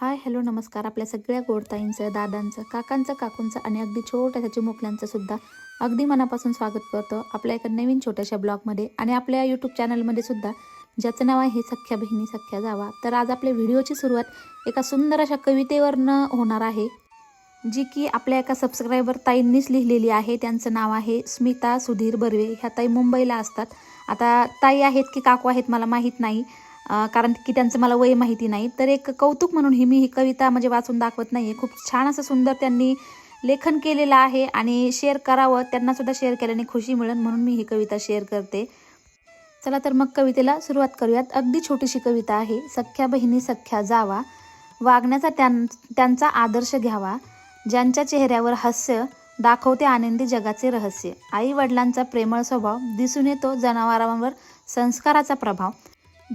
Hi hello नमस्कार. आपल्या सगळ्या गोडताईंचं दादांचं काकांचं काकूंचं आणि अगदी छोट्याशा चिमुकल्यांचं सुद्धा अगदी मनापासून स्वागत करतो आपल्या एका नवीन छोट्याशा ब्लॉगमध्ये आणि आपल्या यूट्यूब चॅनलमध्ये सुद्धा ज्याचं नाव आहे सख्या बहिणी सख्या जावा. तर आज आपल्या व्हिडिओची सुरुवात एका सुंदर अशा कवितेवरनं होणार आहे जी की आपल्या एका सबस्क्रायबर ताईंनीच लिहिलेली आहे. त्यांचं नाव आहे स्मिता सुधीर बर्वे. ह्या ताई मुंबईला असतात. आता ताई आहेत की काकू आहेत मला माहीत नाही. कारण की त्यांचं मला वय माहिती नाही. तर एक कौतुक म्हणून ही मी ही कविता म्हणजे वाचून दाखवत नाही खूप छान असं सुंदर त्यांनी लेखन केलेलं आहे आणि शेअर करावं त्यांना सुद्धा शेअर केल्याने खुशी मिळेल म्हणून मी ही कविता शेअर करते. चला तर मग कवितेला सुरुवात करूयात. अगदी छोटीशी कविता आहे. सख्या बहिणी सख्या जावा. वागण्याचा त्यां त्यांचा आदर्श घ्यावा. ज्यांच्या चेहऱ्यावर हास्य दाखवते आनंदी जगाचे रहस्य. आई वडिलांचा प्रेमळ स्वभाव दिसून येतो जनावरांवर संस्काराचा प्रभाव.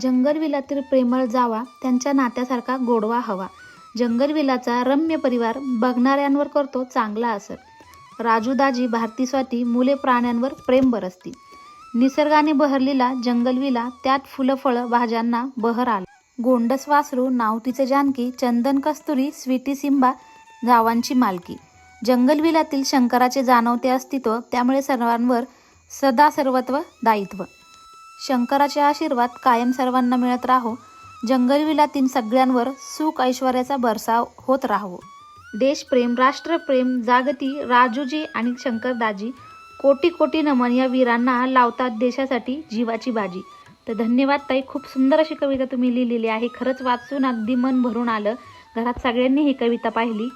जंगलविलातील प्रेमळ जावा त्यांच्या नात्यासारखा गोडवा हवा. जंगलविलाचा रम्य परिवार बघणाऱ्यांवर करतो चांगला असर. राजूदाजी भारती स्वाती मुले प्राण्यांवर प्रेम बरसती निसर्गाने बहरलेला जंगलविला त्यात फुलं फळं भाज्यांना बहर आला. गोंडस वासरू नावतीचे जानकी चंदन कस्तुरी स्वीटी सिंबा गावांची मालकी. जंगलविलातील शंकराचे जाणवते अस्तित्व त्यामुळे सर्वांवर सदा सर्वत्व दायित्व. शंकराचे आशीर्वाद कायम सर्वांना मिळत राहो. जंगलविलातील सगळ्यांवर सुख ऐश्वर्याचा बरसाव होत राहो. देशप्रेम राष्ट्रप्रेम जागती राजूजी आणि शंकरदाजी कोटी कोटी नमन या वीरांना लावतात देशासाठी जीवाची बाजी. तर धन्यवाद ताई खूप सुंदर अशी कविता तुम्ही लिहिलेली आहे. खरंच वाचून अगदी मन भरून आलं. घरात सगळ्यांनी ही कविता पाहिली.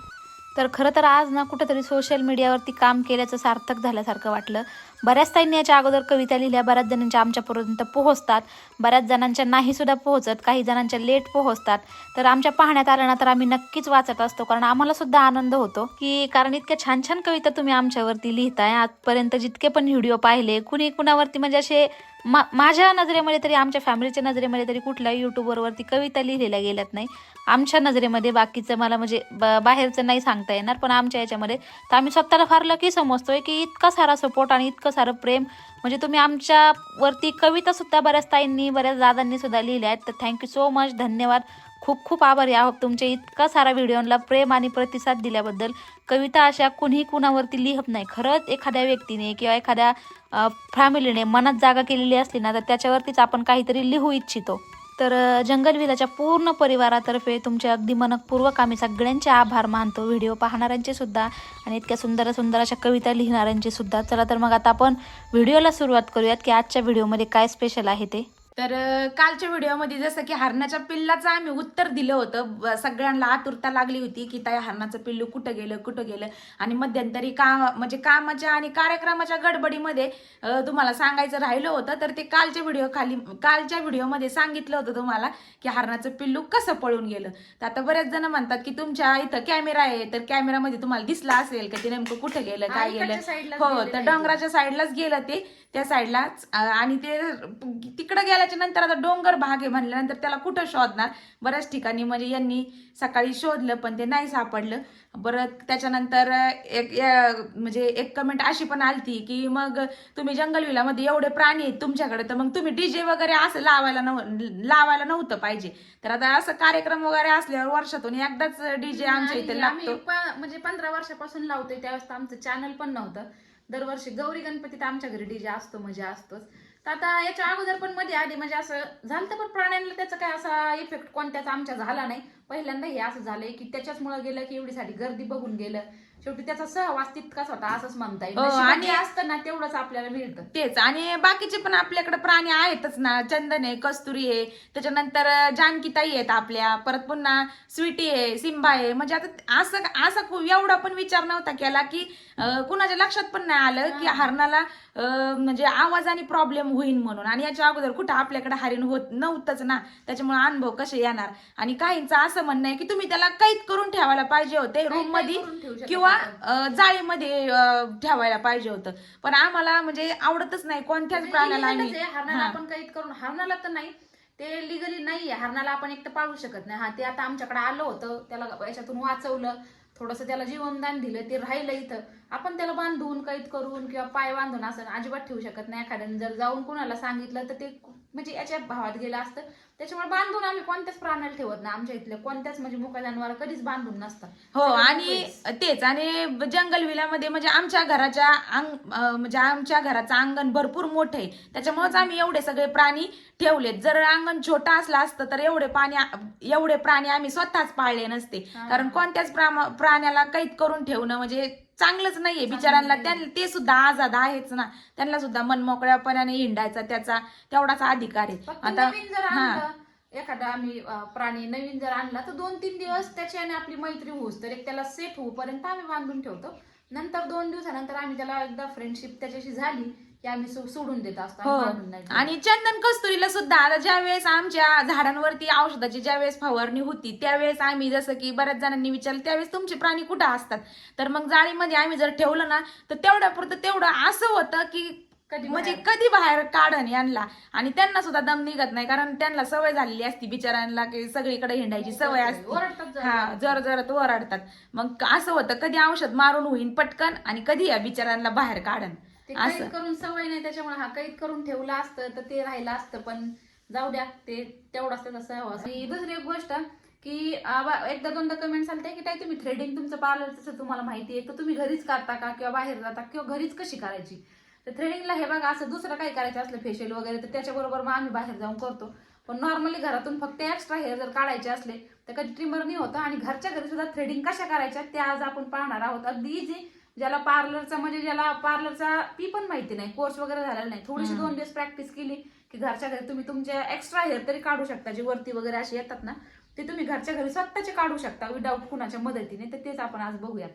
तर खरं तर आज ना कुठंतरी सोशल मीडियावरती काम केल्याचं सार्थक झाल्यासारखं वाटलं. बऱ्याच ताईंनी याच्या अगोदर कविता लिहिल्या बऱ्याच जणांच्या आमच्यापर्यंत पोहोचतात बऱ्याच जणांच्या नाही सुद्धा पोहोचत काही जणांच्या लेट पोहोचतात. तर आमच्या पाहण्यात आलं ना तर आम्ही नक्कीच वाचत असतो कारण आम्हाला सुद्धा आनंद होतो की कारण इतक्या छान छान कविता तुम्ही आमच्यावरती लिहिताय. आजपर्यंत जितके पण व्हिडिओ पाहिले कुणी कुणावरती म्हणजे असे मा माझ्या नजरेमध्ये तरी आमच्या फॅमिलीच्या नजरेमध्ये तरी कुठल्याही युट्यूबरवरती कविता लिहिलेल्या गेल्यात नाही. आमच्या नजरेमध्ये बाकीचं मला म्हणजे ब- बाहेरचं नाही सांगता येणार पण आमच्या याच्यामध्ये तर आम्ही स्वतःला फार लकी समजतोय की इतका सारा सपोर्ट आणि इतकं सारं प्रेम म्हणजे तुम्ही आमच्यावरती कविता सुद्धा बऱ्याच ताईंनी बऱ्याच दादांनी सुद्धा लिहिल्या आहेत. तर थँक्यू सो मच धन्यवाद. खूप खूप आभारी आहोत तुमच्या इतका सारा व्हिडिओला प्रेम आणि प्रतिसाद दिल्याबद्दल. कविता अशा कुणीही कुणावरती लिहत नाही. खरंच एखाद्या व्यक्तीने किंवा एखाद्या फॅमिलीने मनात जागा केलेली असली ना तर त्याच्यावरतीच आपण काहीतरी लिहू इच्छितो. तर अ, जंगलविलाच्या पूर्ण परिवारातर्फे तुमचे अगदी मनपूर्वक आम्ही सगळ्यांचे आभार मानतो. व्हिडिओ पाहणाऱ्यांचे सुद्धा आणि इतक्या सुंदर सुंदर अशा कविता लिहिणाऱ्यांचे सुद्धा. चला तर मग आता आपण व्हिडिओला सुरुवात करूयात की आजच्या व्हिडिओमध्ये काय स्पेशल आहे ते. तर कालच्या व्हिडिओमध्ये जसं की हरणाच्या पिल्लाचं आम्ही उत्तर दिलं होतं. सगळ्यांना आतुरता लागली होती की ताई हरणाचं पिल्लू कुठं गेलं कुठं गेलं? आणि मध्यंतरी काम म्हणजे कामाच्या आणि कार्यक्रमाच्या गडबडीमध्ये तुम्हाला सांगायचं राहिलं होतं. तर ते कालच्या व्हिडिओ खाली कालच्या व्हिडिओमध्ये सांगितलं होतं तुम्हाला की हरणाचं पिल्लू कसं पळून गेलं. तर आता बरेच जण म्हणतात की तुमच्या इथं कॅमेरा आहे तर कॅमेरामध्ये तुम्हाला दिसला असेल का ते नेमकं कुठं गेलं काय गेलं? हो तर डोंगराच्या साईडलाच गेलं ते. त्या साईडलाच. आणि ते तिकडं गेल्याच्यानंतर आता डोंगर भाग आहे म्हणल्यानंतर त्याला कुठं शोधणार? बऱ्याच ठिकाणी म्हणजे यांनी सकाळी शोधलं पण ते नाही सापडलं. परत त्याच्यानंतर एक म्हणजे एक कमेंट अशी पण आलती की मग तुम्ही जंगलविलामध्ये एवढे प्राणी आहेत तुमच्याकडे तर मग तुम्ही डीजे वगैरे असं लावायला नव लावायला नव्हतं पाहिजे. तर आता असं कार्यक्रम वगैरे असल्यावर वर्षातून एकदाच डीजे आमच्या इथे लागतो. म्हणजे पंधरा वर्षापासून लावतोय त्यावेळेस आमचं चॅनल पण नव्हतं. दरवर्षी गौरी गणपतीत आमच्या घरी डीजे असतो म्हणजे असतोच. तर आता याच्या अगोदर पण मध्ये आधी म्हणजे असं झालं तर पण प्राण्यांना त्याचा काय असा इफेक्ट कोणत्याच आमच्या झाला नाही. पहिल्यांदा हे असं झालंय की त्याच्याचमुळे गेलं की एवढी साठी गर्दी बघून गेलं. शेवटी त्याचा सहवास तितकाच होता असंच म्हणता येईल. हो, नशिबात आणि- असतं ना तेवढंच आपल्याला मिळतं. तेच आणि बाकीचे पण आपल्याकडे प्राणी आहेतच ना. चंदन आहे कस्तुरी आहे त्याच्यानंतर जानकीताई आहेत आपल्या परत पुन्हा स्वीटी आहे सिंबा आहे. म्हणजे आता असं असं एवढा पण विचार नव्हता केला की अं, कुणाच्या लक्षात पण नाही आलं की हरणाला अं, म्हणजे आवाजाने प्रॉब्लेम होईल म्हणून. आणि याच्या अगोदर कुठं आपल्याकडे हरिण होत नव्हतंच ना. त्याच्यामुळे अनुभव कसे येणार? आणि काहींचं असं म्हणणं आहे की तुम्ही त्याला कैद करून ठेवायला पाहिजे होते रूममध्ये किंवा जाळीमध्ये ठेवायला पाहिजे होतं. पण आम्हाला म्हणजे आवडतच नाही कोणत्याच प्राण्याला Illegal आम्ही हरणाला. आपण कैद करून हरणाला तर नाही. ते लिगली नाहीये. हरणाला आपण एक तर पाळू शकत नाही. हा ते आता आमच्याकडे आलं होतं. त्याला याच्यातून वाचवलं. थोडस त्याला जीवनदान दिलं. ते राहिलं इथं. आपण त्याला बांधून कैद करून किंवा पाय बांधून असं अजिबात ठेवू शकत नाही. एखाद्याने जर जाऊन कुणाला सांगितलं तर ते म्हणजे याच्या भावात गेलं असतं. त्याच्यामुळे बांधून आम्ही कोणत्याच प्राण्याला ठेवत नाही. आमच्या इथल्या कोणत्याच म्हणजे मुका जनावर कधीच बांधून नसतात हो आणि. तेच आणि जंगल विलामध्ये म्हणजे आमच्या घराच्या अंग म्हणजे आमच्या घराचं अंगण भरपूर मोठं आहे. त्याच्यामुळेच आम्ही एवढे सगळे प्राणी ठेवलेत. जर अंगण छोटं असलं असतं तर एवढे पाणी एवढे प्राणी आम्ही स्वतःच पाळले नसते. कारण कोणत्याच प्राण्याला कैद करून ठेवणं म्हणजे चांगलंच नाहीये बिचारांना. त्यां- ते सुद्धा आजाद आहेच ना. त्यांना सुद्धा मनमोकळ्यापणाने हिंडायचा त्याचा तेवढाच अधिकार आहे. आता हा. एखादा आम्ही प्राणी नवीन जर आणला तर दोन तीन दिवस त्याची आणि आपली मैत्री होऊस. तर एक त्याला सेट होऊपर्यंत आम्ही बांधून ठेवतो. नंतर दोन दिवसानंतर आम्ही त्याला एकदा फ्रेंडशिप त्याच्याशी झाली की आम्ही सो- सोडून देत असतो हो. आम्ही बांधून नाही ठेवत. आणि चंदन कस्तुरीला सुद्धा आता ज्या वेळेस आमच्या झाडांवरती औषधाची ज्या वेळेस फवारणी होती त्यावेळेस आम्ही जसं की बऱ्याच जणांनी विचारलं त्यावेळेस तुमचे प्राणी कुठं असतात? तर मग जाळीमध्ये आम्ही जर ठेवलं ना तर तेवढ्या पुरतं तेवढं असं होतं की कधी म्हणजे बाहेर. कधी बाहेर काढन यांना. आणि त्यांना सुद्धा दम निघत नाही कारण त्यांना सवय झालेली असती बिचारांना की सगळीकडे हिंडायची सवय असते. जरा. हा जर जर ओरडतात. मग असं होतं कधी औषध मारून होईन पटकन आणि कधी या बिचारांना बाहेर काढन. ते असं. कैद करून सवय नाही त्याच्यामुळे हा कैद करून ठेवलं असतं तर ते राहिलं असतं पण जाऊ द्या ते तेवढंच त्याचा सहवास आणि दुसरी एक गोष्ट की आबा- एकदा दोनदा कमेंट्स आलते की ताई तुम्ही थ्रेडिंग तुमचं पार्लर जसं तुम्हाला माहिती आहे तर तुम्ही घरीच करता का? किंवा बाहेर जाता किंवा घरीच कशी करायची? तर थ्रेडिंगला हे बघा असं दुसरं काही करायचं असलं फेशियल वगैरे तर त्याच्याबरोबर मग आम्ही बाहेर जाऊन करतो. पण नॉर्मली घरातून फक्त एक्स्ट्रा हेअर जर काढायचे असले तर कधी ट्रिमर नाही होतं. आणि घरच्या घरी सुद्धा थ्रेडिंग कशा करायच्या ते आज आपण पाहणार आहोत. अगदी इझी ज्याला पार्लरचा म्हणजे ज्याला पार्लरचा पी पण माहिती नाही कोर्स वगैरे झालेला नाही. थोडीशी दोन दिवस प्रॅक्टिस केली की घरच्या घरी तुम्ही तुमचे एक्स्ट्रा हेअर तरी काढू शकता. जे वरती वगैरे असे येतात ना ते तुम्ही घरच्या घरी स्वतःचे काढू शकता विदाऊट कुणाच्या मदतीने. तर तेच आपण आज बघूयात.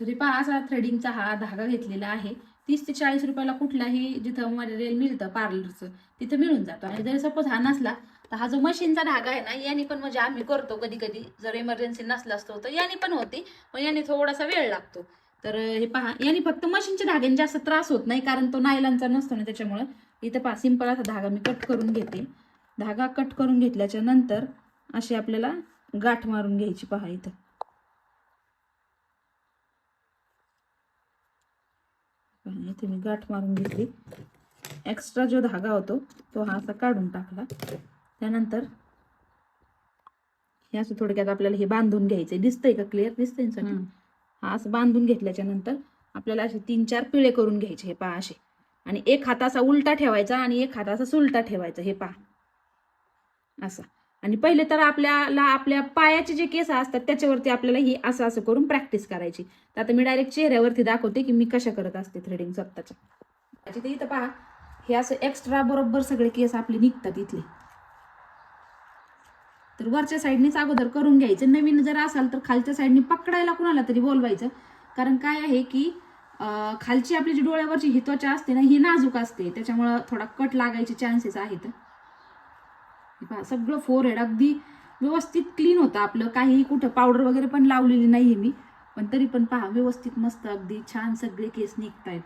तरी पहा असा थ्रेडिंगचा हा धागा घेतलेला आहे. तीस ते चाळीस रुपयाला कुठलाही जिथं मटेरियल मिळतं पार्लरचं तिथं मिळून जातो. आणि जर सपोज हा नसला तर हा जो मशीनचा धागा आहे ना याने पण म्हणजे आम्ही करतो कधी कधी जर इमर्जन्सी नसला असतो तर याने पण होती पण याने थोडासा वेळ लागतो. तर हे पहा याने फक्त मशीनच्या धाग्यांनी जास्त त्रास होत नाही कारण तो नायलांचा नसतो ना त्याच्यामुळं. इथं पहा सिंपल असा धागा मी कट करून घेते. धागा कट करून घेतल्याच्या नंतर अशी आपल्याला गाठ मारून घ्यायची पहा इथं. इथे मी गाठ मारून घेतली. एक्स्ट्रा जो धागा होतो तो हा असा काढून टाकला. त्यानंतर हे असं थोडक्यात आपल्याला हे बांधून घ्यायचंय. दिसतंय का क्लिअर दिसतंय? हा असं बांधून घेतल्याच्या नंतर आपल्याला असे तीन चार पिळे करून घ्यायचे हे पहा असे. आणि एक हात असा उलटा ठेवायचा आणि एक हात असा सुलटा ठेवायचा हे पहा. असा. आणि पहिले तर आपल्याला आपल्या पायाचे जे केस असतात त्याच्यावरती आपल्याला ही असं असं करून प्रॅक्टिस करायची. तर आता मी डायरेक्ट चेहऱ्यावरती दाखवते की मी कशा करत असते थ्रेडिंग स्वतःच्या. ते इथं पहा हे असं एक्स्ट्रा बरोबर सगळे केस आपले निघतात इथले. तर वरच्या साईडनेच अगोदर करून घ्यायचं. नवीन जर असाल तर खालच्या साईडने पकडायला कुणाला तरी बोलवायचं. कारण काय आहे की खालची आपली जी डोळ्यावरची ही त्वचा असते ना ही नाजूक असते. त्याच्यामुळं थोडा कट लागायचे चान्सेस आहेत. हे पहा सगळं फोर हेड अगदी व्यवस्थित क्लीन होतं आपलं. काही कुठं पावडर वगैरे पण लावलेली नाहीये मी. पण तरी पण पहा व्यवस्थित मस्त अगदी छान सगळे केस निघतायत.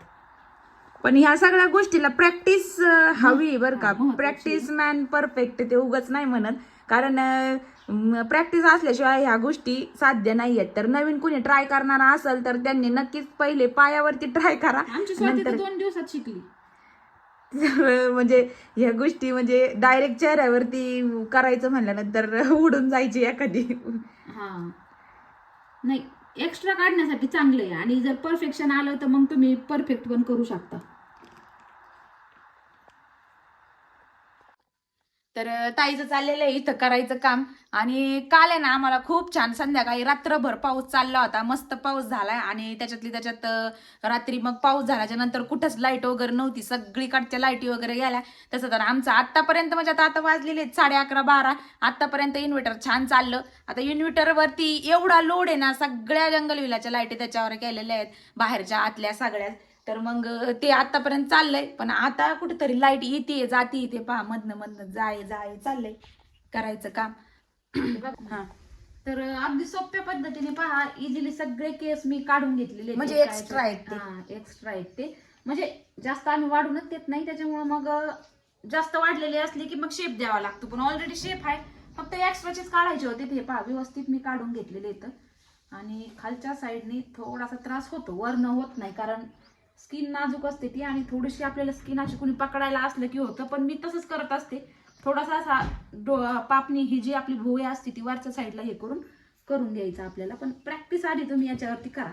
पण ह्या सगळ्या गोष्टीला प्रॅक्टिस हवी बरं का. हा. प्रॅक्टिस मॅन परफेक्ट ते उगच नाही म्हणत. कारण प्रॅक्टिस असल्याशिवाय ह्या गोष्टी साध्य नाही आहेत तर नवीन कुणी ट्राय करणारा असेल तर त्यांनी नक्कीच पहिले पायावरती ट्राय करा. आमची स्वाती तर नंतर दोन दिवसात शिकली. म्हणजे ह्या गोष्टी म्हणजे डायरेक्ट चेहऱ्यावरती करायचं म्हणल्यानंतर उडून जायची एखादी. हा. नाही एक्स्ट्रा काढण्यासाठी चांगलं आहे आणि जर परफेक्शन आलं तर मग तुम्ही परफेक्ट पण करू शकता. तर ताईचं चाललेलं आहे इथं करायचं काम. आणि काल आहे ना आम्हाला खूप छान संध्याकाळी रात्रभर पाऊस चालला होता. मस्त पाऊस झालाय. आणि त्याच्यातली त्याच्यात रात्री मग पाऊस झाल्याच्यानंतर कुठंच लाइट वगैरे नव्हती. सगळीकडच्या लाईटी वगैरे गेल्या. तसं तर आमचं आत्तापर्यंत म्हणजे आता आता वाजलेले आहेत साडे अकरा बारा. आत्तापर्यंत इन्व्हर्टर छान चाललं. आता इन्व्हर्टरवरती एवढा लोड आहे ना सगळ्या जंगलविलाच्या लाईटी त्याच्यावर केलेल्या आहेत. बाहेरच्या आतल्या सगळ्या. तर मग ते आतापर्यंत चाललंय पण आता कुठेतरी लाइट येते जाते येते पहा मधनं मधनं जाय जाय चाललंय करायचं काम. हा तर अगदी सोप्या पद्धतीने पहा इझिली सगळे केस मी काढून घेतलेले आहेत. म्हणजे extra आहेत ते. हा एक्स्ट्रा आहेत ते. म्हणजे जास्त आम्ही वाढूनच देत नाही त्याच्यामुळे मग अं, जास्त वाढलेले असले की मग शेप द्यावा लागतो. पण ऑलरेडी शेप आहे. फक्त एक्स्ट्राचेच काढायचे होते ते पहा व्यवस्थित मी काढून घेतलेले इथं आणि खालच्या साईडने थोडासा त्रास होतो वरनं होत नाही कारण स्किन नाजूक असते ती आणि थोडीशी आपल्याला स्किन अशी कुणी पकडायला असलं की होतं पण मी तसंच करत असते. थोडासा असा डो पापणी ही जी आपली भोवळी असते ती वरच्या साईडला हे करून करून घ्यायचं आपल्याला. पण प्रॅक्टिस आधी तुम्ही याच्यावरती करा.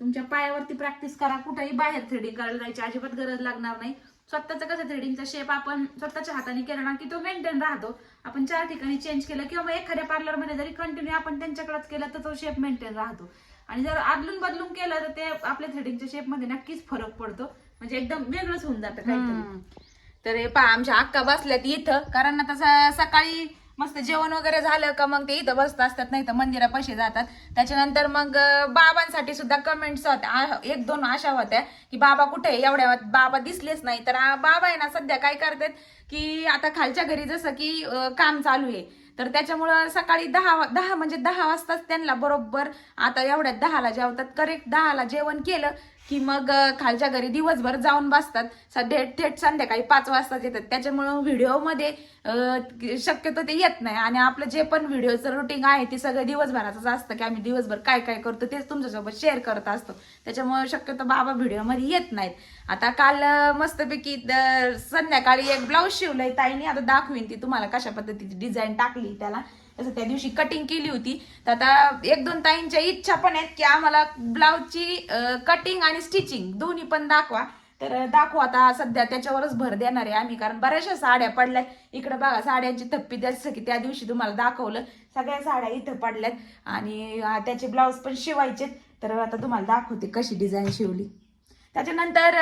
तुमच्या पायावरती प्रॅक्टिस करा. कुठेही बाहेर थ्रेडिंग करायला जायची अजिबात गरज लागणार नाही. स्वतःचा कसं थ्रेडिंगचा शेप आपण स्वतःच्या हाताने केला ना की तो मेंटेन राहतो. आपण चार ठिकाणी चेंज केलं किंवा मग एखाद्या पार्लरमध्ये जरी कंटिन्यू आपण त्यांच्याकडेच केला तर तो शेप मेंटेन राहतो. आणि जर आदलून बदलून केलं तर ते आपल्या थ्रेडिंगच्या शेपमध्ये नक्कीच फरक पडतो. म्हणजे एकदम वेगळंच होऊन जातं काहीतरी. तर हे पहा आमच्या अक्का बसल्यात इथं. कारण आता सकाळी मस्त जेवण वगैरे झालं का मग ते इथं बसत असतात नाही तर मंदिरापाशी जातात. त्याच्यानंतर मग बाबांसाठी सुद्धा कमेंट्स होत्या. एक दोन अशा होत्या की बाबा कुठे आहे? एवढ्या बाबा दिसलेच नाही. तर बाबा आहे ना सध्या काय करतात की आता खालच्या घरी जसं की काम चालू आहे. तर त्याच्यामुळं सकाळी दहा वा- दहा म्हणजे दहा वाजताच त्यांना बरोबर आता एवढ्यात दहाला जेवतात करेक्ट दहाला जेवण केलं की मग खालच्या घरी दिवसभर जाऊन बसतात. सध्या थेट संध्याकाळी पाच वाजता येतात. त्याच्यामुळं व्हिडिओमध्ये शक्यतो ते येत नाही. आणि आपलं जे पण व्हिडिओचं रुटीन आहे ते सगळं दिवसभराचंच असतं की आम्ही दिवसभर काय काय करतो तेच तुमच्यासोबत शेअर करत असतो. त्याच्यामुळे शक्यतो बाबा व्हिडिओमध्ये येत नाहीत. आता काल मस्तपैकी संध्याकाळी एक ब्लाऊज शिवलंय ताईने. आता दाखवीन ती. तुम्हाला कशा पद्धतीची डिझाईन टाकली त्याला. तसं त्या दिवशी कटिंग केली होती. तर आता एक दोन ताईंच्या इच्छा पण आहेत की आम्हाला ब्लाऊजची कटिंग आणि स्टिचिंग दोन्ही पण दाखवा. तर दाखवू आता सध्या त्याच्यावरच भर देणार आहे आम्ही. कारण बऱ्याचशा साड्या पडल्यात. इकडे बघा साड्यांची थप्पी जसं की त्या दिवशी तुम्हाला दाखवलं. सगळ्या साड्या इथं पडल्यात. आणि त्याचे ब्लाऊज पण शिवायचे तर आता तुम्हाला दाखवते कशी डिझाईन शिवली. त्याच्यानंतर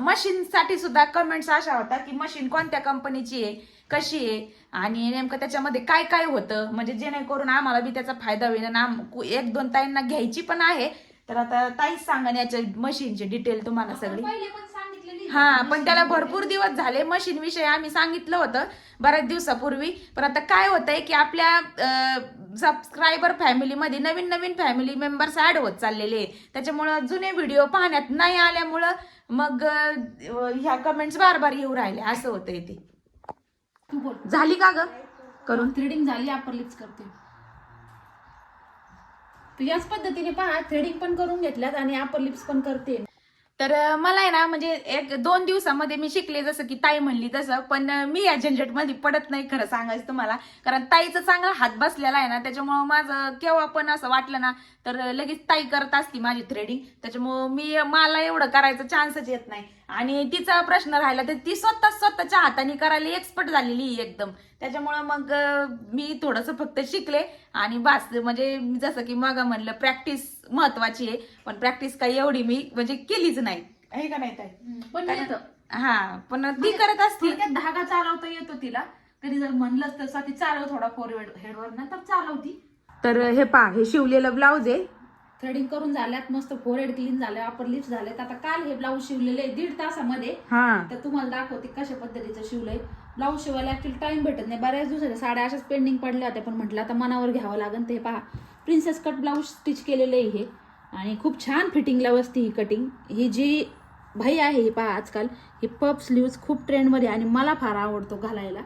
मशीनसाठी सुद्धा कमेंट्स अशा होता की मशीन कोणत्या कंपनीची आहे? कशी आहे? आणि नेमकं त्याच्यामध्ये काय काय होतं? म्हणजे जेणेकरून आम्हाला बी त्याचा फायदा होईल आम- एक दोन ताईंना घ्यायची पण आहे. तर आता ताईच सांगा याच्या मशीनची डिटेल तुम्हाला सगळी. हा पण त्याला भरपूर दिवस झाले मशीन विषयी आम्ही सांगितलं होतं बऱ्याच दिवसापूर्वी. पण आता काय होतंय की आपल्या सबस्क्रायबर फॅमिलीमध्ये नवीन नवीन फॅमिली मेंबर्स ऍड होत चाललेले आहेत. त्याच्यामुळं जुने व्हिडिओ पाहण्यात नाही आल्यामुळं मग ह्या कमेंट्स बार बार येऊ राहिले. असं होतंय ते. तू बोल. झाली का ग? करून. थ्रेडिंग झाली अपर लिप्स करते. तू याच पद्धतीने पहा थ्रेडिंग पण करून घेतल्यात आणि अपर लिप्स पण करते. तर मला आहे ना म्हणजे एक दोन दिवसामध्ये मी शिकले जसं की ताई म्हणली तसं पण मी या झंझटमध्ये पडत नाही खरं सांगायचं तुम्हाला. कारण ताईचा चांगला हात बसलेला आहे ना त्याच्यामुळं माझं केव्हा पण असं वाटलं ना तर लगेच ताई करत असती माझी थ्रेडिंग त्याच्यामुळं मी मला एवढं करायचं चान्सच येत नाही. आणि तिचा प्रश्न राहिला तर ती स्वतः स्वतःच्या हाताने करायला एक्सपर्ट झालेली आहे एकदम. त्याच्यामुळं मग मी थोडंसं फक्त शिकले आणि बस म्हणजे जसं की मग म्हणलं प्रॅक्टिस महत्वाची आहे पण प्रॅक्टिस काही एवढी मी म्हणजे केलीच नाही. आहे का नाही ताई? पण येतं. हा पण ती करत असती धागा चालवता येतो तिला. कधी जर म्हणलंच तर ती चालव थोडा फोर हेडवर ना तर चालवती. तर हे पा हे शिवलेलं ब्लाऊज आहे. थ्रेडिंग करून झाल्यात मस्त फोरहेड क्लीन झालं अपर लिप्स झालेत. आता काल हे ब्लाऊज शिवलेले आहे दीड तासामध्ये. हा. तर तुम्हाला दाखवते कशा पद्धतीचं शिवलंय. ब्लाऊज शिवायला ॲक्च्युली टाईम भेटत नाही. बऱ्याच दिवसाच्या साड्या अशाच पेंडिंग पडल्या होत्या. पण म्हटलं आता मनावर घ्यावं लागेल ते पहा. प्रिन्सेस कट ब्लाऊज स्टिच केलेलं आहे हे. आणि खूप छान फिटिंगला बसते ही कटिंग ही जी भाई आहे ही पहा आजकाल ही पप स्लीव्ज खूप ट्रेंडमध्ये आहे. आणि मला फार आवडतो घालायला.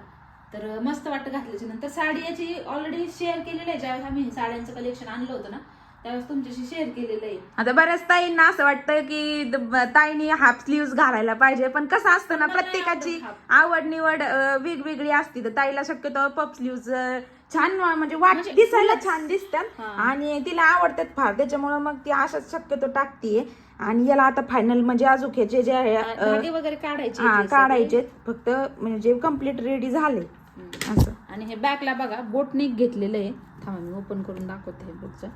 तर मस्त वाटतं घातल्याच्या नंतर. साडी याची ऑलरेडी शेअर केलेली आहे. ज्यावेळेस आम्ही साड्यांचं कलेक्शन आणलं होतं ना त्यावेळेस तुमच्याशी शेअर केलेलं आहे. आता बऱ्याच ताईंना असं वाटतं की द- ताईंनी हाफ स्लीव्ह घालायला पाहिजे पण कसं असतं ना मला नाही प्रत्येकाची आवडत आवड निवड अं, वेगवेगळी असते. तर ताईला शक्यतो पप स्लीव्ह छान म्हणजे वाट म्हणजे दिसायला फुलच. छान दिसतात. हा. आणि तिला आवडतात फार. त्याच्यामुळे मग ती अशाच शक्यतो टाकतीये आणि याला आता फायनल म्हणजे अजून ह्याचे जे आहे अं, धागे वगैरे काढायचे हा काढायचे. फक्त म्हणजे कंप्लीट रेडी झाले. असं. आणि हे बॅकला बघा बोटनेक घेतलेलं आहे. थांबा मी ओपन करून दाखवते हे बोटचं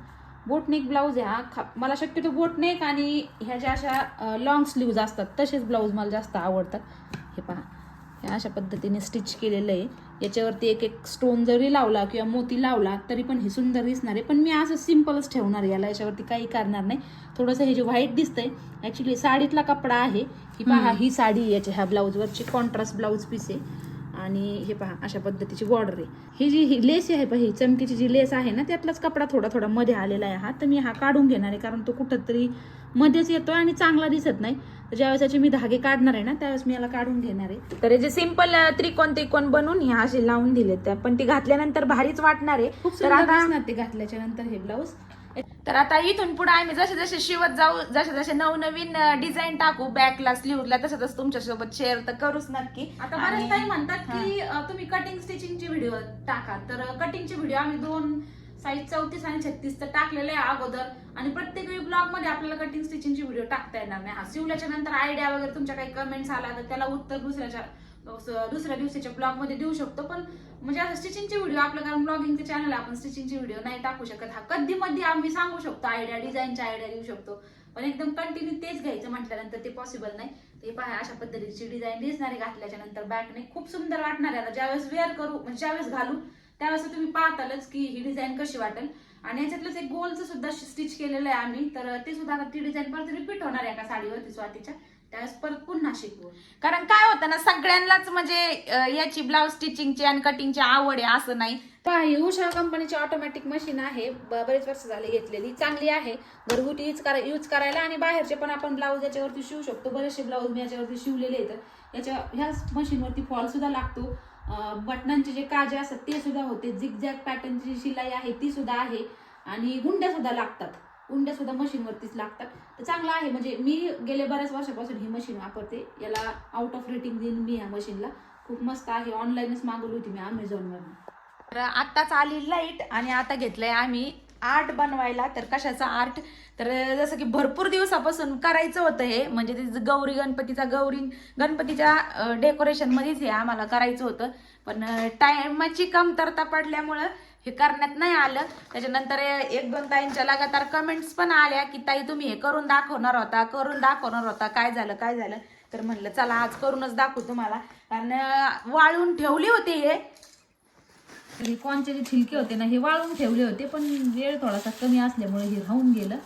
बोटनेक ब्लाऊज आहे हा खा- मला शक्यतो बोटनेक आणि ह्या ज्या अशा लॉंग स्लीव्ज असतात तसेच ब्लाऊज मला जास्त आवडतात. हे पहा हे अशा पद्धतीने स्टिच केलेलं आहे. याच्यावरती एक एक स्टोन जरी लावला किंवा मोती लावला तरी पण हे सुंदर दिसणार आहे. पण मी असं सिम्पलच ठेवणार आहे याला याच्यावरती काही करणार नाही. थोडंसं हे जे व्हाईट दिसतंय ऍक्च्युली साडीतला कपडा आहे. ही पहा ही साडी याच्या ह्या ब्लाऊजवरची कॉन्ट्रास्ट ब्लाऊज पीस आहे. आणि हे पहा अशा पद्धतीची बॉर्डर आहे. ही जी ही लेस आहे पहा ही चमकीची जी लेस आहे ना त्यातलाच कपडा थोडा थोडा मध्ये आलेला आहे हा. तर मी हा काढून घेणार आहे कारण तो कुठंतरी मध्येच येतो आणि चांगला दिसत नाही. तर ज्यावेळेस याचे मी धागे काढणार आहे ना त्यावेळेस मी याला काढून घेणार आहे. तर हे जे सिंपल त्रिकोण त्रिकोण बनवून हे असे लावून दिले त्या पण ती घातल्यानंतर भारीच वाटणार आहे. खूप तर आता ते घातल्याच्या नंतर हे ब्लाऊज तर आता इथून पुढे आम्ही जसे जसे शिवत जाऊ जसे जसे नवनवीन डिझाईन टाकू बॅकला स्लीवला तसं तसं तुमच्यासोबत शेअर तर करूच नक्की. आता बरेच ताई म्हणतात की तुम्ही कटिंग स्टिचिंगची व्हिडिओ टाका. तर कटिंगचे व्हिडिओ आम्ही दोन साईज चौतीस आणि छत्तीस तर टाकलेले आहे अगोदर. आणि प्रत्येक ब्लॉगमध्ये आपल्याला कटिंग स्टिचिंगची व्हिडिओ टाकता येणार नाही. हा शिवल्याच्या नंतर आयडिया वगैरे तुमच्या काही कमेंट्स आला तर त्याला उत्तर दुसऱ्याच्या दुसऱ्या दिवशीच्या ब्लॉगमध्ये देऊ शकतो. पण म्हणजे आता स्टिचिंगचे व्हिडिओ आपलं कारण ब्लॉगिंगचे चॅनल आपण स्टिचिंगचे व्हिडिओ नाही टाकू शकत. हा कधी मध्ये आम्ही सांगू शकतो आयडिया डिझाईनच्या आयडिया देऊ शकतो. पण एकदम कंटिन्यू तेच घ्यायचं म्हटल्यानंतर ते पॉसिबल नाही. ते पहा अशा पद्धतीची डिझाईन दिसणारी घातल्याच्या नंतर बॅकने खूप सुंदर वाटणार. आहे आता ज्यावेळेस वेअर करू म्हणजे ज्यावेळेस घालू त्यावेळेस तुम्ही पाहतालच की ही डिझाईन कशी वाटेल. आणि याच्यातलंच एक गोलचं सुद्धा स्टिच केलेलं आहे आम्ही. तर ते सुद्धा आता ती डिझाईन परत रिपीट होणार आहे एका साडीवरती स्वातीच्या. त्यावेळेस परत पुन्हा शिकवू कारण काय होतं ना सगळ्यांनाच म्हणजे अं, याची ब्लाऊज स्टिचिंगची आणि कटिंगची आवड आहे असं नाही. पहा ही उषा कंपनीची ऑटोमॅटिक मशीन आहे. ब- बरेच वर्ष झाले घेतलेली. चांगली आहे. घरगुती यूज करा यूज करायला आणि बाहेरचे पण आपण ब्लाऊज याच्यावरती शिवू शकतो. बरेचसे ब्लाऊज मी याच्यावरती शिवलेले आहेत. याच्या ह्या मशीनवरती फॉल सुद्धा लागतो. अं, बटनांचे जे काजे असतात ते सुद्धा होते. झिगझॅग पॅटर्नची शिलाई आहे ती सुद्धा आहे. आणि गुंड्या सुद्धा लागतात. उंड्या सुद्धा मशीनवरतीच लागतात. तर चांगलं आहे म्हणजे मी गेले बऱ्याच वर्षापासून ही मशीन वापरते. याला आउट ऑफ रेटिंग देईन मी ह्या मशीनला खूप मस्त आहे. ऑनलाईनच मागवली होती मी अमेझॉनवरून तर आत्ताच आली लाइट आणि आता घेतलंय आम्ही आर्ट बनवायला. तर कशाचा आर्ट तर जसं की भरपूर दिवसापासून करायचं होतं हे. म्हणजे ते गौरी गणपतीचा गौरी गणपतीच्या डेकोरेशनमध्येच हे आम्हाला करायचं होतं. पण टायमाची कमतरता पडल्यामुळं हे करण्यात नाही आलं. त्याच्यानंतर एक दोन ताईंच्या लगातार कमेंट्स पण आल्या की ताई तुम्ही हे करून दाखवणार होता करून दाखवणार होता. काय झालं काय झालं? तर म्हणलं चला आज करूनच दाखवू तुम्हाला. कारण वाळून ठेवली होती हे. हे कॉनचे जे छिलके होते ना हे वाळून ठेवले होते पण वेळ थोडासा कमी असल्यामुळे हे राहून गेलं.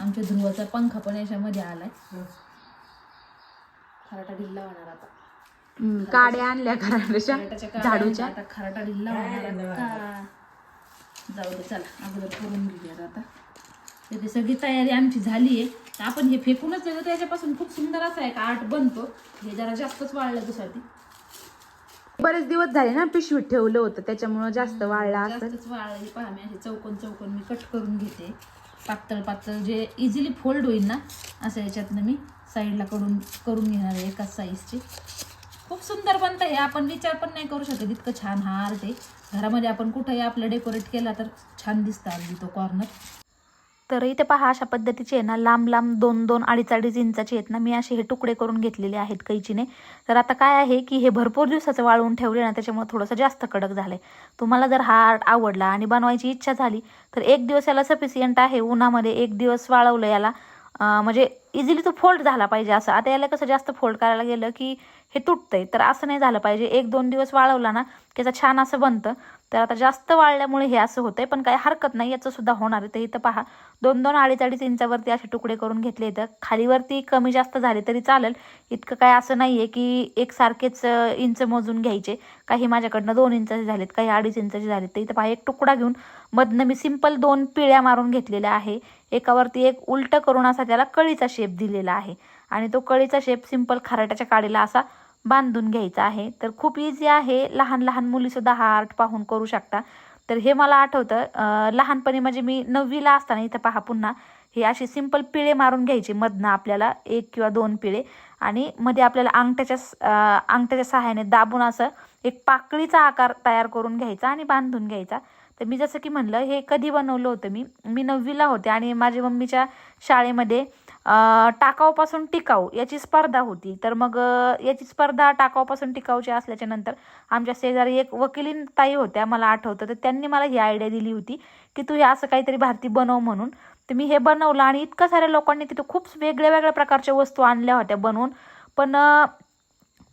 आमच्या ध्रुवाचा पंखा पण याच्यामध्ये आलाय. खराटा ढिल्ला होणार आता. काड्या आणल्या खराट्याच्या झाडूच्या. आता. खराटा ढिल्ला होणार आता. जाऊ दे चला. अगोदर करून घेऊया आता. तर ते सगळी तयारी आमची झाली आहे तर आपण हे फेकूनच देतो. त्याच्यापासून खूप सुंदर असा एक आर्ट बनतो. हे जरा जास्तच वाळलं दुसाठी बरेच दिवस झाले ना पिशवीत ठेवलं होतं त्याच्यामुळं जास्त वाळला जास्तच वाळलं. हे पहा मी असे चौकोन चौकोन मी कट करून घेते. पातळ पातळ जे इझिली फोल्ड होईल ना असं याच्यातनं मी साईडला करून करून घेणार आहे एकाच साईजची खूप सुंदर बनतं हे. आपण विचार पण नाही करू शकत इतकं छान हा आर्ट आहे. घरामध्ये आपण कुठंही आपलं डेकोरेट केला तर छान दिसतं अगदी तो कॉर्नर तर इथे पहा अशा पद्धतीचे आहे ना लांब लांब दोन दोन अडीच अडीच इंचाचे आहेत ना मी असे हे तुकडे करून घेतलेले आहेत कैचीने. तर आता काय आहे की हे भरपूर दिवसाचं वाळवून ठेवले ना त्याच्यामुळे थोडंसं जास्त कडक झालं आहे तुम्हाला जर हा आर्ट आवडला आणि बनवायची इच्छा झाली तर एक दिवस याला सफिशियंट आहे उन्हामध्ये एक दिवस वाळवलं याला. म्हणजे इझिली तो फोल्ड झाला पाहिजे असं. आता याला कसं जास्त फोल्ड करायला गेलं की हे तुटतंय. तर असं नाही झालं पाहिजे. एक दोन दिवस वाळवला ना की छान असं बनतं. तर आता जास्त वाळल्यामुळे हे असं होतंय पण काही हरकत नाही. याचं सुद्धा होणार आहे. तर इथं पहा दोन दोन अडीच अडीच इंचावरती असे तुकडे करून घेतले तर खालीवरती कमी जास्त झाले तरी चालेल. इतकं काय असं नाही आहे की एकसारखेच इंच मोजून घ्यायचे. काही माझ्याकडनं दोन इंचाचे झालेत काही अडीच इंचाचे झालेत. तर इथं पहा एक तुकडा घेऊन मधनं मी सिंपल दोन पिळ्या मारून घेतलेल्या आहे. एकावरती एक उलटं करून असा त्याला कळीचा शेप दिलेला आहे. आणि तो कळीचा शेप सिंपल खराट्याच्या काडीला असा बांधून घ्यायचा आहे. तर खूप इझी आहे. लहान लहान मुलीसुद्धा हा आर्ट पाहून करू शकता. तर हे मला आठवतं लहानपणी म्हणजे मी नववीला असताना इथं पहा पुन्हा हे असे सिंपल पिळे मारून घ्यायचे मधनं आपल्याला एक किंवा दोन पिळे. आणि मध्ये आपल्याला अंगठ्याच्या अंगठ्याच्या सहाय्याने दाबून असं एक पाकळीचा आकार तयार करून घ्यायचा आणि बांधून घ्यायचा. तर मी जसं की म्हणलं हे कधी बनवलं होतं मी मी नववीला होते आणि माझ्या मम्मीच्या शाळेमध्ये टाकावपासून टिकाऊ याची स्पर्धा होती. तर मग याची स्पर्धा टाकावपासून टिकाऊची असल्याच्या नंतर आमच्या शेजारी एक वकिलीन ताई होत्या मला आठवतं. तर त्यांनी मला ही आयडिया दिली होती की तू हे असं काहीतरी भारती बनव म्हणून. तर मी हे बनवलं आणि इतकं साऱ्या लोकांनी तिथं खूप वेगळ्या वेगळ्या प्रकारच्या वस्तू आणल्या होत्या बनवून. पण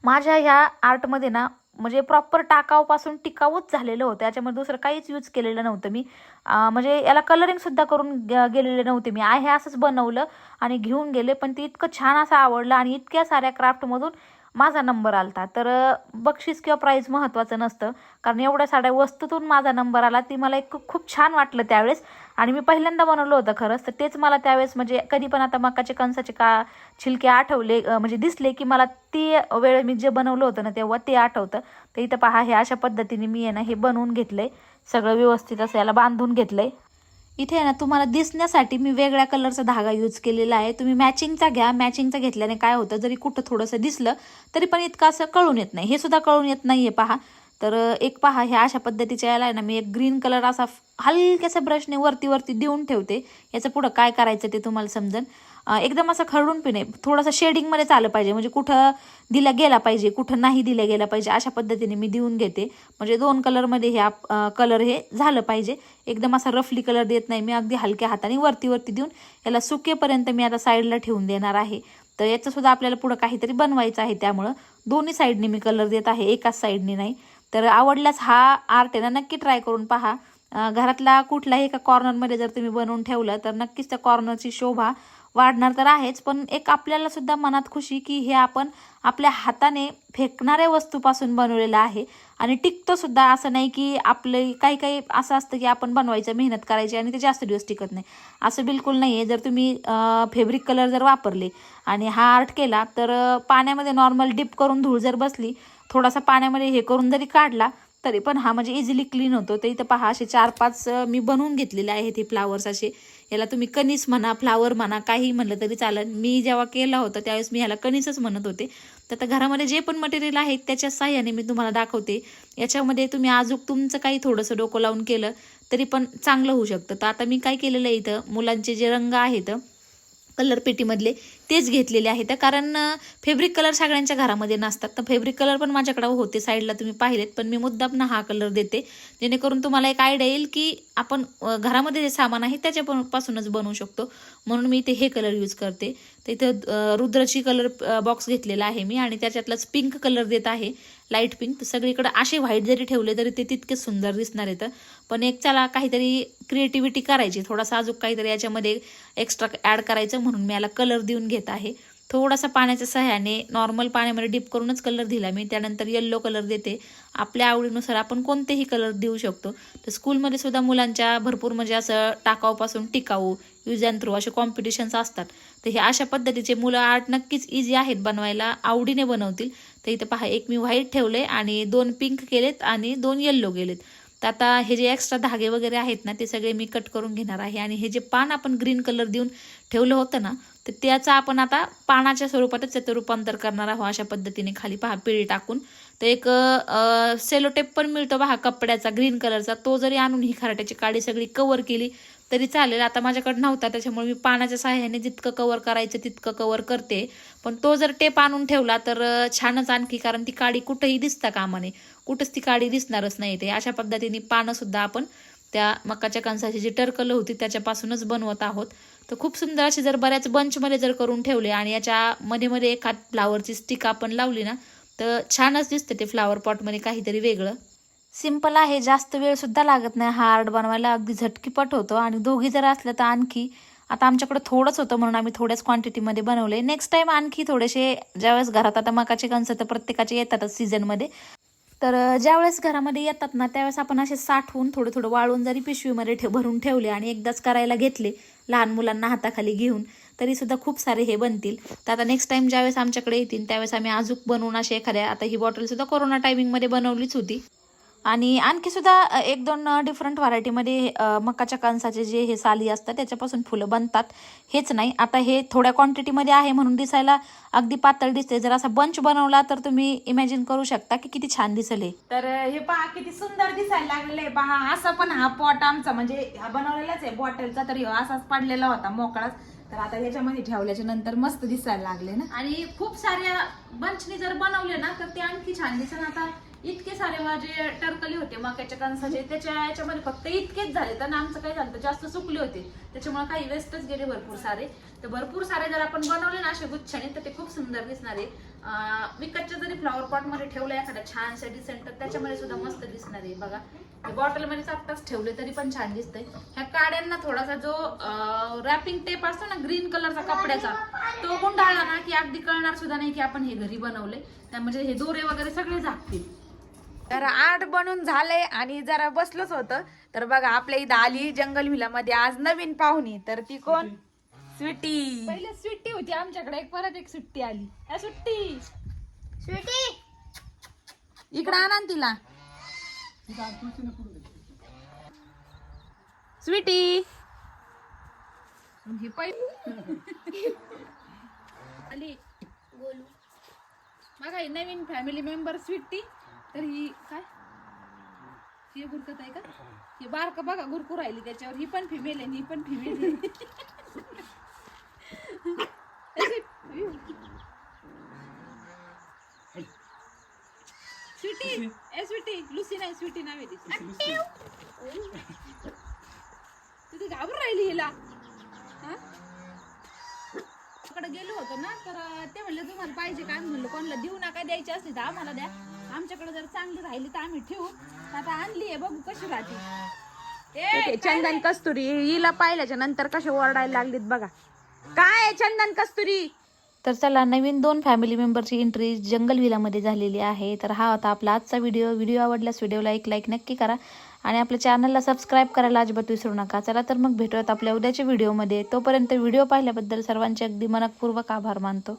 माझ्या ह्या आर्टमध्ये ना म्हणजे प्रॉपर टाकावपासून टिकाऊच झालेलं होतं. याच्यामध्ये दुसरं काहीच यूज केलेलं नव्हतं मी. म्हणजे याला कलरिंगसुद्धा करून गेलेले नव्हते मी. आहे असंच बनवलं आणि घेऊन गेले पण ते इतकं छान असं आवडलं आणि इतक्या साऱ्या क्राफ्टमधून माझा नंबर आलता. तर बक्षीस किंवा प्राईज महत्त्वाचं नसतं. कारण एवढ्या साड्या वस्तूतून माझा नंबर आला. ती मला एक खूप छान वाटलं त्यावेळेस. आणि मी पहिल्यांदा बनवलं होतं खरंच. तर तेच मला त्यावेळेस म्हणजे कधी पण आता मकाचे कणसाचे का छिलके आठवले म्हणजे दिसले की मला ती वेळ मी जे बनवलं होतं ना तेव्हा ते आठवतं. तर इथं पहा हे अशा पद्धतीने मी आहे ना हे बनवून घेतलं आहे सगळं व्यवस्थित असं याला बांधून घेतलं आहे इथे आहे ना तुम्हाला दिसण्यासाठी मी वेगळ्या कलरचा धागा यूज केलेला आहे. तुम्ही मॅचिंगचा घ्या. मॅचिंगचा घेतल्याने काय होतं जरी कुठं थोडंसं दिसलं तरी पण इतकं असं कळून येत नाही. हे सुद्धा कळून येत नाही आहे पहा. तर एक पहा ह्या अशा पद्धतीच्या याला आहे ना मी एक ग्रीन कलर असा हलक्याच्या ब्रशने वरती वरती देऊन ठेवते. याचं पुढं काय करायचं ते तुम्हाला समजेल एकदम असं खरडून पिणे थोडंसं शेडिंगमध्ये चाललं पाहिजे. म्हणजे कुठं दिला गेला पाहिजे कुठं नाही दिला गेला पाहिजे अशा पद्धतीने मी देऊन घेते. म्हणजे दोन कलरमध्ये हे कलर हे झालं पाहिजे. एकदम असा रफली कलर देत नाही. मी अगदी हलक्या हाताने वरती वरती देऊन याला सुकेपर्यंत मी आता साईडला ठेवून देणार आहे. तर याचंसुद्धा आपल्याला पुढं काहीतरी बनवायचं आहे. त्यामुळं दोन्ही साईडने मी कलर देत आहे. एकाच साईडने नाही. तर आवडल्यास हा आर्ट आहे ना नक्की ट्राय करून पहा. घरातला कुठलाही एका कॉर्नरमध्ये जर तुम्ही बनवून ठेवलं तर नक्कीच त्या कॉर्नरची शोभा वाढणार तर आहेच पण एक आपल्याला सुद्धा मनात खुशी की हे आपण आपल्या हाताने फेकणाऱ्या वस्तूपासून बनवलेलं आहे. आणि टिकतं सुद्धा असं नाही की आपले काही काही असं असतं की आपण बनवायचं मेहनत करायची आणि ते जास्त दिवस टिकत नाही. असं बिलकुल नाही आहे जर तुम्ही फेब्रिक कलर जर वापरले आणि हा आर्ट केला तर पाण्यामध्ये नॉर्मल डिप करून धूळ जर बसली थोडासा पाण्यामध्ये हे करून जरी काढला तरी पण हा म्हणजे इझिली क्लीन होतो. तर इथं पहा असे चार पाच मी बनवून घेतलेले आहेत हे फ्लावर्स असे. याला तुम्ही कणीस म्हणा फ्लावर म्हणा काही म्हणलं तरी चालेल. मी जेव्हा केला होता त्यावेळेस मी ह्याला कणीसच म्हणत होते. तर आता घरामध्ये जे पण मटेरियल आहे त्याच्या साह्याने मी तुम्हाला दाखवते. याच्यामध्ये तुम्ही आजूक तुमचं काही थोडंसं डोकं लावून केलं तरी पण चांगलं होऊ शकतं. तर आता मी काय केलेलं आहे इथं? मुलांचे जे रंग आहेत कलर पेटीमधले तेच घेतलेले आहेत. कारण फेब्रिक कलर सगळ्यांच्या घरामध्ये नसतात. तर फेब्रिक कलर पण माझ्याकडे होते साईडला तुम्ही पाहिलेत. पण मी मुद्दाम ना हा कलर देते. जेणेकरून तुम्हाला एक आयडिया येईल की आपण घरामध्ये जे सामान आहे त्याच्यापासूनच बनवू शकतो. म्हणून मी इथे हे कलर यूज करते. तर इथं रुद्रची कलर बॉक्स घेतलेला आहे मी आणि त्याच्यातलाच पिंक कलर देत आहे. लाइट पिंक तर सगळीकडे असे व्हाईट जरी ठेवले तरी ते तितके सुंदर दिसणार येतं पण एक त्याला काहीतरी क्रिएटिव्हिटी करायची. थोडासा अजून काहीतरी याच्यामध्ये एक्स्ट्रा ॲड करायचं म्हणून मी याला कलर देऊन घेत आहे. थोडासा पाण्याच्या सहाय्याने नॉर्मल पाण्यामध्ये डिप करूनच कलर दिला मी. त्यानंतर येल्लो कलर देते. आपल्या आवडीनुसार आपण कोणतेही कलर देऊ शकतो. तर स्कूलमध्ये सुद्धा मुलांच्या भरपूर म्हणजे असं टाकाऊपासून टिकाऊ यूज अँड थ्रू असे कॉम्पिटिशन्स असतात. तर हे अशा पद्धतीचे मुलं आर्ट नक्कीच इझी आहेत बनवायला. आवडीने बनवतील. तर इथं पहा एक मी व्हाईट ठेवले आणि दोन पिंक केलेत आणि दोन येल्लो गेलेत. तर आता हे जे एक्स्ट्रा धागे वगैरे आहेत ना ते सगळे मी कट करून घेणार आहे. आणि हे जे पान आपण ग्रीन कलर देऊन ठेवलं होतं ना तर त्याचं आपण आता पानाच्या स्वरूपातच त्याचं रूपांतर करणार आहोत अशा पद्धतीने खाली पहा पिळी टाकून. तर एक सेलो टेप पण मिळतो पहा कपड्याचा ग्रीन कलरचा तो जरी आणून ही खराट्याची काडी सगळी कवर केली तरी चालेल. आता माझ्याकडे नव्हता त्याच्यामुळे मी पानाच्या सहाय्याने जितकं कवर करायचं तितकं कवर करते. पण तो जर टेप आणून ठेवला तर छानच आणखी कारण ती काडी कुठंही दिसता कामा नये कुठंच ती काडी दिसणारच नाही ते. अशा पद्धतीने पानं सुद्धा आपण त्या मकाच्या कणसाची जी टरकलं होती त्याच्यापासूनच बनवत आहोत. तर खूप सुंदर असे जर बऱ्याच बंचमध्ये जर करून ठेवले आणि याच्या मध्ये मध्ये एखाद फ्लावरची स्टिक आपण लावली ना तर छानच दिसते ते फ्लावर पॉटमध्ये काहीतरी वेगळं. सिंपल आहे जास्त वेळ सुद्धा लागत नाही. हार्ड बनवायला अगदी झटकीपट होतो. आणि दोघी जर असलं तर आणखी आता आमच्याकडे थोडंच होतं म्हणून आम्ही थोड्याच क्वांटिटीमध्ये बनवले नेक्स्ट टाइम आणखी थोडेसे ज्यावेळेस घरात आता मकाचे कणसं तर प्रत्येकाचे येतातच सीझनमध्ये तर ज्यावेळेस घरामध्ये येतात ना त्यावेळेस आपण असे साठवून थोडं थोडं वाळून जरी पिशवीमध्ये ठेव भरून ठेवले आणि एकदाच करायला घेतले लहान मुलांना हाताखाली घेऊन तरी सुद्धा खूप सारे हे बनतील. तर आता नेक्स्ट टाइम ज्यावेळेस आमच्याकडे येतील त्यावेळेस आम्ही अजूक बनवून असे एखाद्या आता ही बॉटल सुद्धा कोरोना टायमिंगमध्ये बनवलीच होती. आणि आणखी सुद्धा एक दोन डिफरंट व्हरायटीमध्ये मकाच्या कणसाचे जे हे साली असतात त्याच्यापासून फुलं बनतात. हेच नाही. आता हे थोड्या क्वांटिटीमध्ये आहे म्हणून दिसायला अगदी पातळ दिसते जर असा बंच बनवला तर तुम्ही इमॅजिन करू शकता की किती छान दिसेल हे. तर हे पहा किती सुंदर दिसायला लागलेलं आहे. पहा असा पण हा पॉट आमचा म्हणजे हा बनवलेलाच आहे बॉटलचा तरी असाच पडलेला होता मोकळाच. तर आता याच्यामध्ये ठेवल्याच्या नंतर मस्त दिसायला लागले ना. आणि खूप साऱ्या बंचनी जर बनवले ना तर ते आणखी छान दिसेल. आता इतके सारे माझे टरकले होते मक्याच्या कणसाचे. त्याच्या याच्यामध्ये फक्त इतकेच झाले. तर आमचं काय झालं तर जास्त सुकले होते. त्याच्यामुळे काही वेस्टच गेले भरपूर सारे. तर भरपूर सारे जर आपण बनवले ना असे गुच्छाने तर ते खूप सुंदर दिसणारे विकतच्या जरी फ्लॉवर पॉटमध्ये ठेवलं एखाद्या छानशा डिसेंट तर त्याच्यामध्ये सुद्धा मस्त दिसणार आहे. बघा बॉटलमध्ये आत्ताच ठेवले तरी पण छान दिसतंय. ह्या काड्यांना थोडासा जो रॅपिंग टेप असतो ना ग्रीन कलरचा कपड्याचा तो गुंडाळला ना की अगदी कळणार सुद्धा नाही की आपण हे घरी बनवले म्हणजे हे दोरे वगैरे सगळे झाकतील. तर आठ बनून झालंय आणि जरा बसलोच होतं. तर बघा आपल्या इथं आली जंगलमध्ये आज नवीन पाहुणी. तर ती कोण? स्वीटी. पहिले सुट्टी होती. आमच्याकडे एक परत एक सुट्टी आली. सुट्टी. इकडं आणा ना तिला. स्वीटी. ही आली. बघा ही नवीन फॅमिली मेंबर स्वीटी. तर ही काय? ही गुरकत आहे का? ही बारका बघा गुरकू राहिली त्याच्यावर. ही पण फिमेल आहे ही पण फिमेल आहे. स्वीटी ए स्वीटी लुसी नाही स्वीटी नाव आहे तिचं. तू ती घाबरून राहिली हिला. हा? गेलो होतो ना तर ते म्हणले तुम्हाला पाहिजे काय? म्हणलं कोणाला देऊ नका द्यायची असली तर आम्हाला द्या. आमच्याकडे जर चांगली राहिली तर आम्ही ठेवू. आता आणली आहे बघू कशी राहते. ए, चंदन कस्तुरी हिला पाहिल्याच्या नंतर कसे ओरडायला लागलीत बघा. काय आहे चंदन कस्तुरी? तर चला नवीन दोन फॅमिली मेंबरची एंट्री जंगल विलामध्ये झालेली आहे. तर हा होता आपला आजचा व्हिडिओ व्हिडिओ आवडल्यास व्हिडिओला एक लाईक नक्की करा. आणि आपल्या चॅनलला सबस्क्राईब करायला अजिबात विसरू नका. चला तर मग भेटूयात आपल्या उद्याच्या व्हिडिओमध्ये तोपर्यंत व्हिडिओ पाहिल्याबद्दल सर्वांचे अगदी मनपूर्वक आभार मानतो.